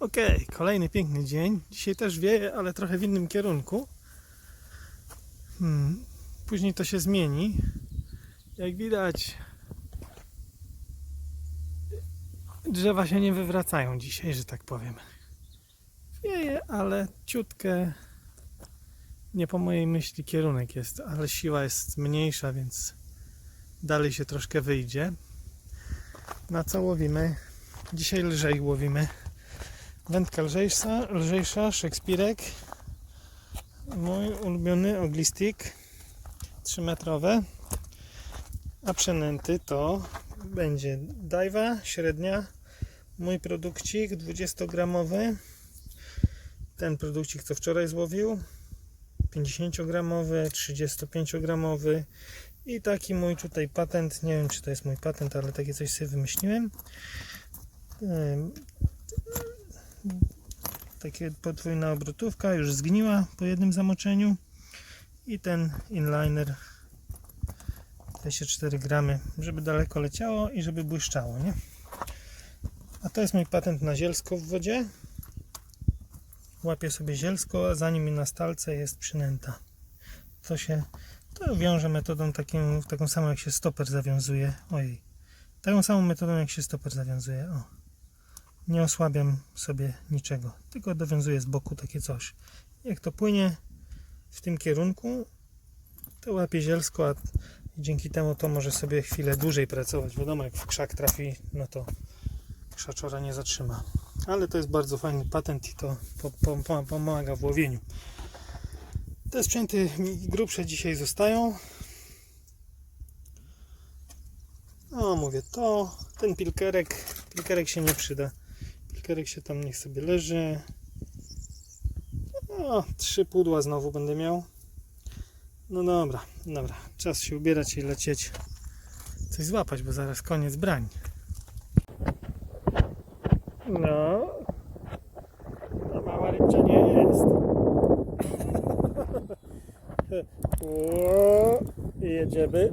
Okej, kolejny piękny dzień. Dzisiaj też wieje, ale trochę w innym kierunku. Hmm. Później to się zmieni. Jak widać, drzewa się nie wywracają dzisiaj, że tak powiem. Wieje, ale ciutkę nie po mojej myśli kierunek jest, ale siła jest mniejsza, więc dalej się troszkę wyjdzie. Na co łowimy? Dzisiaj lżej łowimy. Wędka lżejsza, lżejsza, Szekspirek. Mój ulubiony oglistik 3 metrowe. A przynęty to będzie dajwa średnia. Mój produkcik 20 gramowy. Ten produkcik co wczoraj złowił. 50 gramowy, 35 gramowy. I taki mój tutaj patent, nie wiem czy to jest mój patent, ale takie coś sobie wymyśliłem. Takie podwójna obrotówka, już zgniła po jednym zamoczeniu i ten inliner 24 gramy, żeby daleko leciało i żeby błyszczało, nie? A to jest mój patent na zielsko w wodzie. Łapię sobie zielsko, a za nim na stalce jest przynęta. To się to wiąże metodą taką, taką samą jak się stoper zawiązuje. Ojej. Taką samą metodą jak się stoper zawiązuje. O nie osłabiam sobie niczego, tylko dowiązuję z boku takie coś. Jak to płynie w tym kierunku, to łapie zielsko, a dzięki temu to może sobie chwilę dłużej pracować. Wiadomo, jak w krzak trafi, no to krzaczora nie zatrzyma. Ale to jest bardzo fajny patent i to po, po, po, pomaga w łowieniu. Te sprzęty grubsze dzisiaj zostają. No mówię, to ten pilkerek, pilkerek się nie przyda. Pilkerek się tam niech sobie leży. O, trzy pudła znowu będę miał. No dobra, dobra. Czas się ubierać i lecieć. Coś złapać, bo zaraz koniec brań. No. To mała rybcia nie jest. O, jedziemy.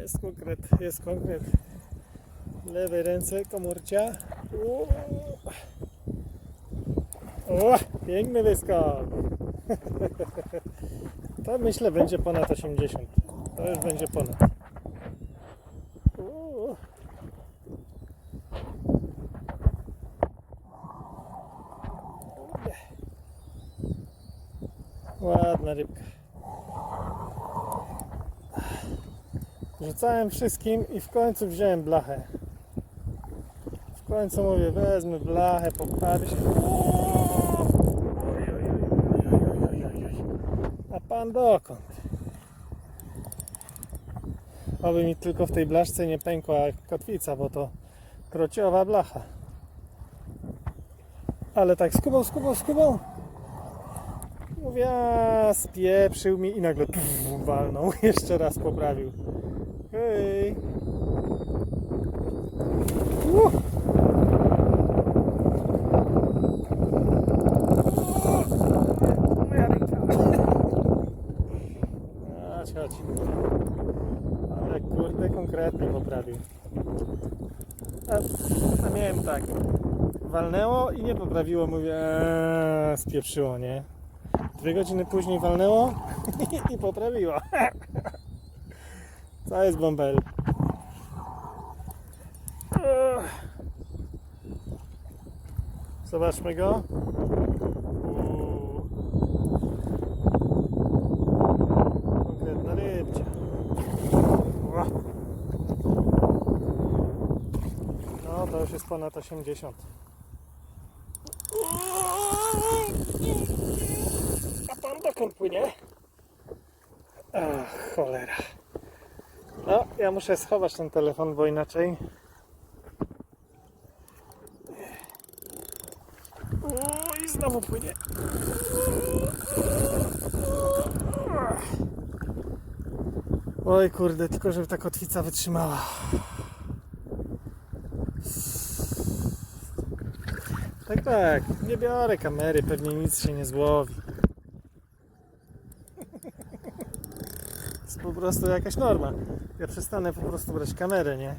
Jest konkret, jest konkret lewej ręce komórcia. O, piękny wyskok. To myślę będzie ponad 80. To już będzie ponad. Ładna rybka. Rzucałem wszystkim i w końcu wziąłem blachę. Końcu mówię, wezmę blachę, poprawię się. A pan dokąd? Oby mi tylko w tej blaszce nie pękła kotwica, bo to krociowa blacha. Ale tak skubał, skubał, skubał. Mówię, a, spieprzył mi i nagle pff, walnął. Jeszcze raz poprawił. Hej. Uh. Konkretnie poprawił. A, miałem tak. Walnęło i nie poprawiło. Mówię, eee, spieprzyło, nie? Dwie godziny później walnęło i poprawiło. Co jest bąbel? Zobaczmy go. Uuu. Konkretna rybcia. Ła. No to już jest ponad 80. A pan dokąd płynie? Ach, cholera. No, ja muszę schować ten telefon, bo inaczej. O, i znowu płynie. Oj kurde, tylko żeby ta kotwica wytrzymała. Tak, nie biorę kamery, pewnie nic się nie złowi. To jest po prostu jakaś norma. Ja przestanę po prostu brać kamerę, nie?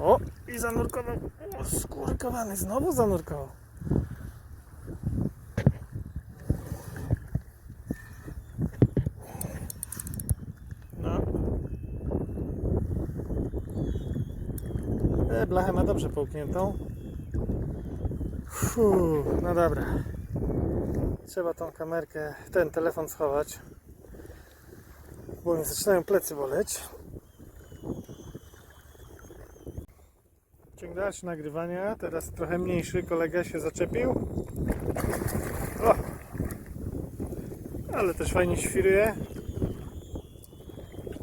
O, i zanurkował. O, skurkowany, znowu zanurkował. No. E, blachę ma dobrze połkniętą. Fuh, no dobra. Trzeba tą kamerkę, ten telefon schować. Bo mi zaczynają plecy boleć. Ciągacz nagrywania, teraz trochę mniejszy kolega się zaczepił. O! Ale też fajnie świruje.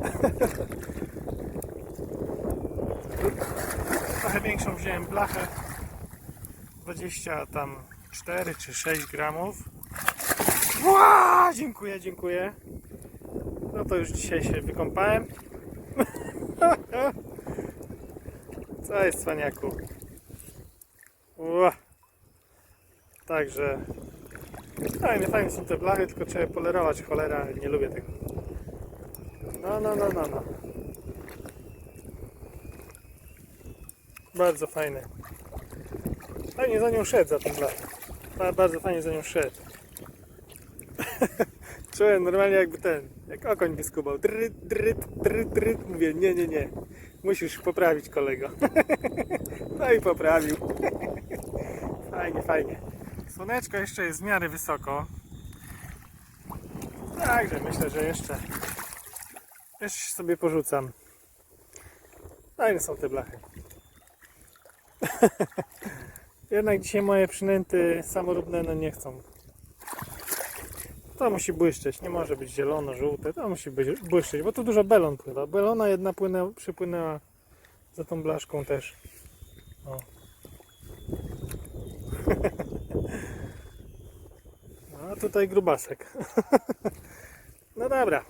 Trochę większą wziąłem blachę. 20 tam 4 czy 6 gramów. Ła! Dziękuję, dziękuję. No to już dzisiaj się wykąpałem. Co jest cwaniaku? Ła. Także fajne, fajne są te blachy, tylko trzeba polerować cholera, nie lubię tego. No, no, no, no, no. Bardzo fajne. Fajnie za nią szedł za blachę. Ba- Bardzo fajnie za nią szedł. Czułem normalnie jakby ten, jak okoń by skubał. Dryt, dryt, dryt, dryt. Mówię, nie, nie, nie. Musisz poprawić kolego. No i poprawił. Fajnie, fajnie. Słoneczko jeszcze jest w miarę wysoko. Także myślę, że jeszcze jeszcze sobie porzucam. Fajne są te blachy. Jednak dzisiaj moje przynęty samoróbne no nie chcą. To musi błyszczeć, nie może być zielono, żółte, to musi być błyszczeć, bo tu dużo belon pływa. Belona jedna płynęła, przypłynęła za tą blaszką też. O. No, a tutaj grubasek. No dobra.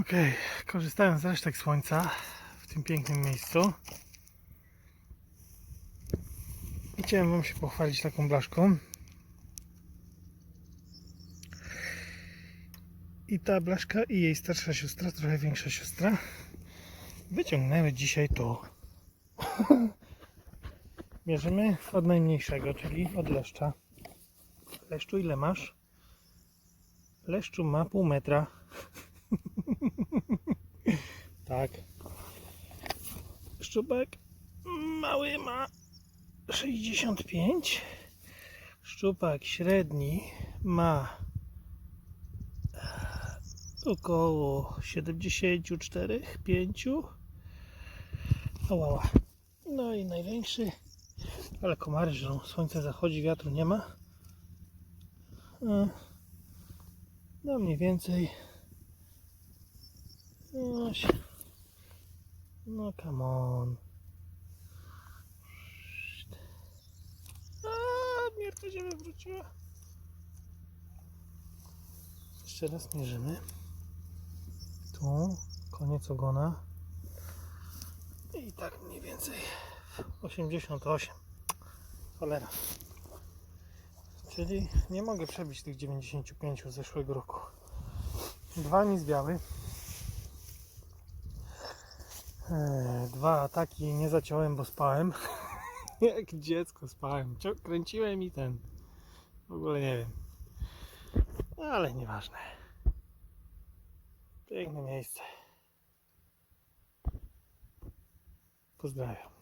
Okej, korzystając z resztek słońca w tym pięknym miejscu. Chciałem Wam się pochwalić taką blaszką. I ta blaszka i jej starsza siostra, trochę większa siostra, wyciągnęły dzisiaj to. Mierzymy od najmniejszego, czyli od leszcza. Leszczu ile masz? Leszczu ma pół metra. tak. Szczupek mały ma 65. Szczupak średni ma około 74, 5. Ała. No i największy, ale komary żrą. Słońce zachodzi, wiatru nie ma. E, No mniej więcej. No come on. A, mierka się wywróciła. Jeszcze raz mierzymy. Tu, koniec ogona. I tak mniej więcej 88. Cholera. Czyli nie mogę przebić tych 95 z zeszłego roku. Dwa mi zwiały. Eee, Dwa ataki nie zaciąłem, bo spałem. Jak dziecko spałem. Kręciłem i ten. W ogóle nie wiem. Ale nieważne. Piękne miejsce. Pozdrawiam.